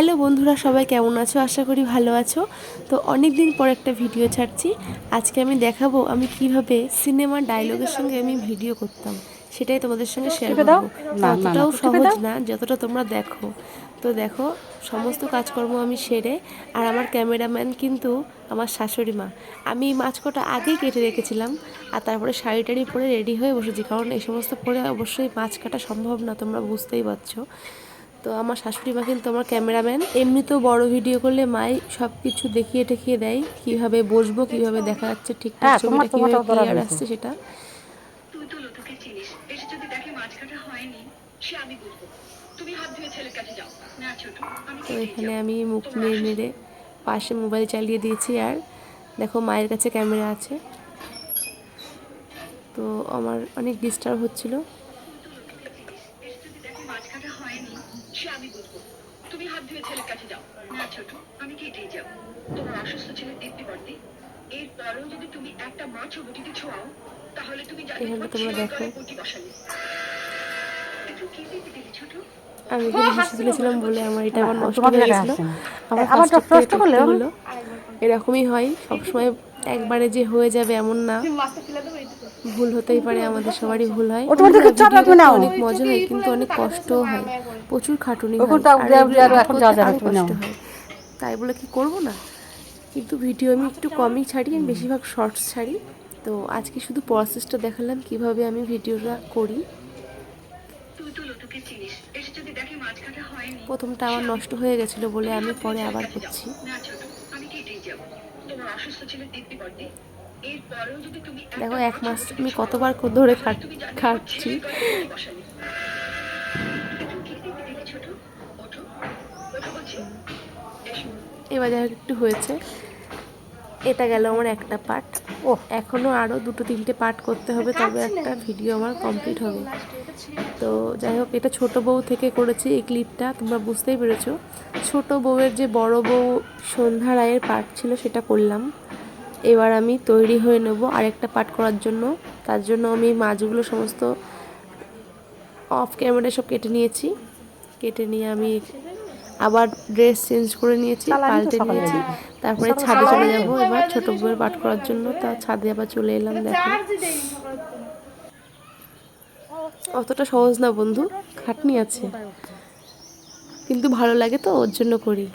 Hello বন্ধুরা সবাই কেমন আছো? আশা করি ভালো আছো। তো অনেক দিন পর একটা ভিডিও ছাড়ছি। আজকে আমি দেখাবো আমি কীভাবে সিনেমার ডায়লগের সঙ্গে আমি ভিডিও করতাম। সেটাই তোমাদের সঙ্গে শেয়ার। করব। অতটাও সহজ না যতটা তোমরা দেখো। তো দেখো সমস্ত কাজকর্ম আমি সেরে আর আমার ক্যামেরাম্যান কিন্তু আমার শাশুড়ি মা। আমি এই মাছ কটা আগেই কেটে রেখেছিলাম আর তারপরে শাড়ি টাড়ি পরে রেডি হয়ে বসেছি। কারণ এই সমস্ত পরে অবশ্যই মাছ কাটা সম্ভব না তোমরা বুঝতেই পারছ। তো আমার শাশুড়ি মা কিন্তু আমার ক্যামেরাম্যান। এমনিতেও বড় ভিডিও করলে মাই সব কিছু দেখিয়ে টেখিয়ে দেয় কীভাবে বসবো কীভাবে দেখা যাচ্ছে ঠিকঠাক হ্যাঁ, ছবিটা কীভাবে ক্লিয়ার আসছে সেটা। তো লতুকে চিনিস এসে যদি দেখে মাছ কাটা হয়নি সে আমি বুঝব তুমি হাত ধুয়ে ছেলের কাছে যাও। না ছোট আমি তো এখানে আমি মুখ নেড়ে নেড়ে পাশে মোবাইল চালিয়ে দিয়েছি আর দেখো মায়ের কাছে ক্যামেরা আছে। তো আমার অনেক ডিস্টার্ব হচ্ছিল। সে আমি বুঝব তুমি হাত ধুয়ে ছেলের কাছে যাও। না ছোট আমি কেটেই যাব। তোমার অসুস্থ ছেলে দিব্যি বর্দি এরপরেও যদি তুমি একটা মাছও গুটিতে ছোঁয়াও তাহলে তুমি এখানে তোমার দেখো। গুটি বসালে। আমি এখানে হেসে তুলেছিলাম বলে আমার এটা আমার না, নষ্ট হয়ে গেছিল। আমার প্রশ্ন করলে এরকমই হয় সবসময় একবারে যে হয়ে যাবে এমন না। ভুল হতেই পারে আমাদের সবারই ভুল হয়। ওটা মধ্যে বন্ধুরা, চাপ ভিডিও রাখবে না। করতে অনেক মজা হয় কিন্তু অনেক কষ্টও হয়। প্রচুর খাটুনি। কষ্ট হয়। তাই বলে কি করব না? কিন্তু ভিডিও আমি একটু কমই ছাড়ি আমি বেশিরভাগ শর্টস ছাড়ি। তো আজকে শুধু প্রসেসটা দেখালাম কীভাবে আমি ভিডিওটা করি। প্রথমটা আমার নষ্ট হয়ে গেছিল বলে আমি পরে আবার করছি। দেখো এক মাস তুমি আমি কতবার ধরে খাট- খাটছি। এবার যাই একটু হয়েছে। এটা গেল আমার একটা পার্ট। ও এখনও আরও দুটো তিনটে পার্ট করতে হবে তবে একটা ভিডিও আমার কমপ্লিট হবে। তো যাই হোক এটা ছোট বউ থেকে করেছি এই ক্লিপটা তোমরা বুঝতেই পেরেছ। ছোট বউয়ের যে বড় বউ সন্ধ্যা রায়ের পার্ট ছিল সেটা করলাম। এবার আমি তৈরি হয়ে নেব আরেকটা পার্ট করার জন্য। তার জন্য আমি মাছগুলো সমস্ত অফ ক্যামেরা সব কেটে নিয়েছি। কেটে নিয়ে আমি আবার ড্রেস চেঞ্জ করে নিয়েছি পাল্টে নিয়েছি। তারপরে ছাদে চলে যাব এবার ছোট বউয়ের পাঠ করার জন্য। তা ছাদে আবার চলে এলাম দেখো। অতটা সহজ না বন্ধু খাটনি আছে। কিন্তু ভালো লাগে তো ওর জন্য করি।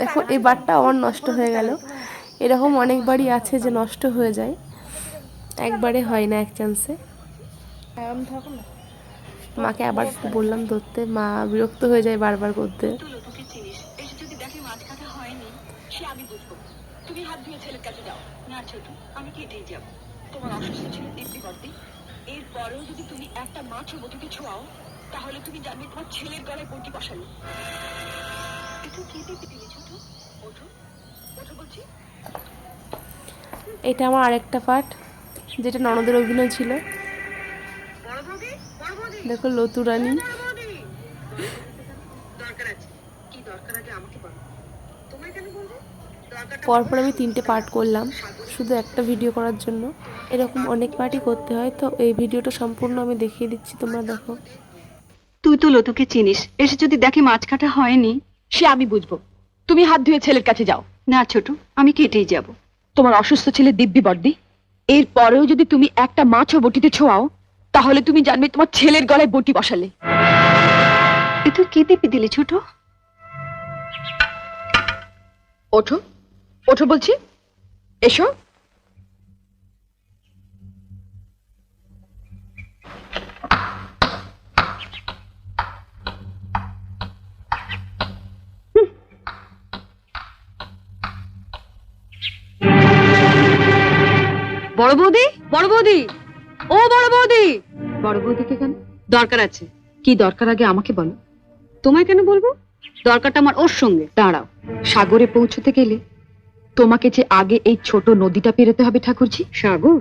দেখো এই বারটা আমার নষ্ট হয়ে গেল। এরকম অনেকবারই আছে যে নষ্ট হয়ে যায় একবারে হয় না এক চান্সে মাকে আবার বললাম ধরতে মা বিরক্ত হয়ে যায় বারবার করতে মাছ কাটা এরপরেও যদি তুমি একটা মাছও বটিতে ছোঁয়াও তাহলে তুমি জানবে তোমার ছেলের গলায় বটি বসালো একটু কি দিতে দিলি ছোট ওঠো ওঠো বলছি এটা আমার আরেকটা পার্ট যেটা ননদের অভিনয় ছিল। দেখো লতু রানী পরপর আমি তিনটে পার্ট করলাম শুধু একটা ভিডিও করার জন্য। এরকম অনেক পার্টই করতে হয় তো এই ভিডিওটা সম্পূর্ণ আমি দেখিয়ে দিচ্ছি তোমরা দেখো। তুই তো লতুকে চিনিস এসে যদি দেখে মাছ কাটা হয়নি সে আমি বুঝব। তুমি হাত ধুয়ে ছেলের কাছে যাও। না ছোট আমি কেটেই যাব। তোমার অসুস্থ ছেলে দিব্যি বর্দি। এর পরেও যদি তুমি একটা মাছও বটিতে ছোঁয়াও তাহলে তুমি জানবে তোমার ছেলের গলায় বটি বসালে। এ তুই কি দিব্যি দিলে ছোট? ওঠো ওঠো বলছি। এসো। বড় বৌদি? বড় বৌদি। ও বড় বৌদি। বড় বৌদিকে কেন? দরকার আছে। কি দরকার আগে আমাকে বলো। তোমায় কেন বলব? দরকারটা আমার ওর সঙ্গে। দাঁড়াও। সাগরে পৌঁছতে গেলে তোমাকে যে আগে এই ছোট নদীটা পেরোতে হবে ঠাকুরজি। সাগর?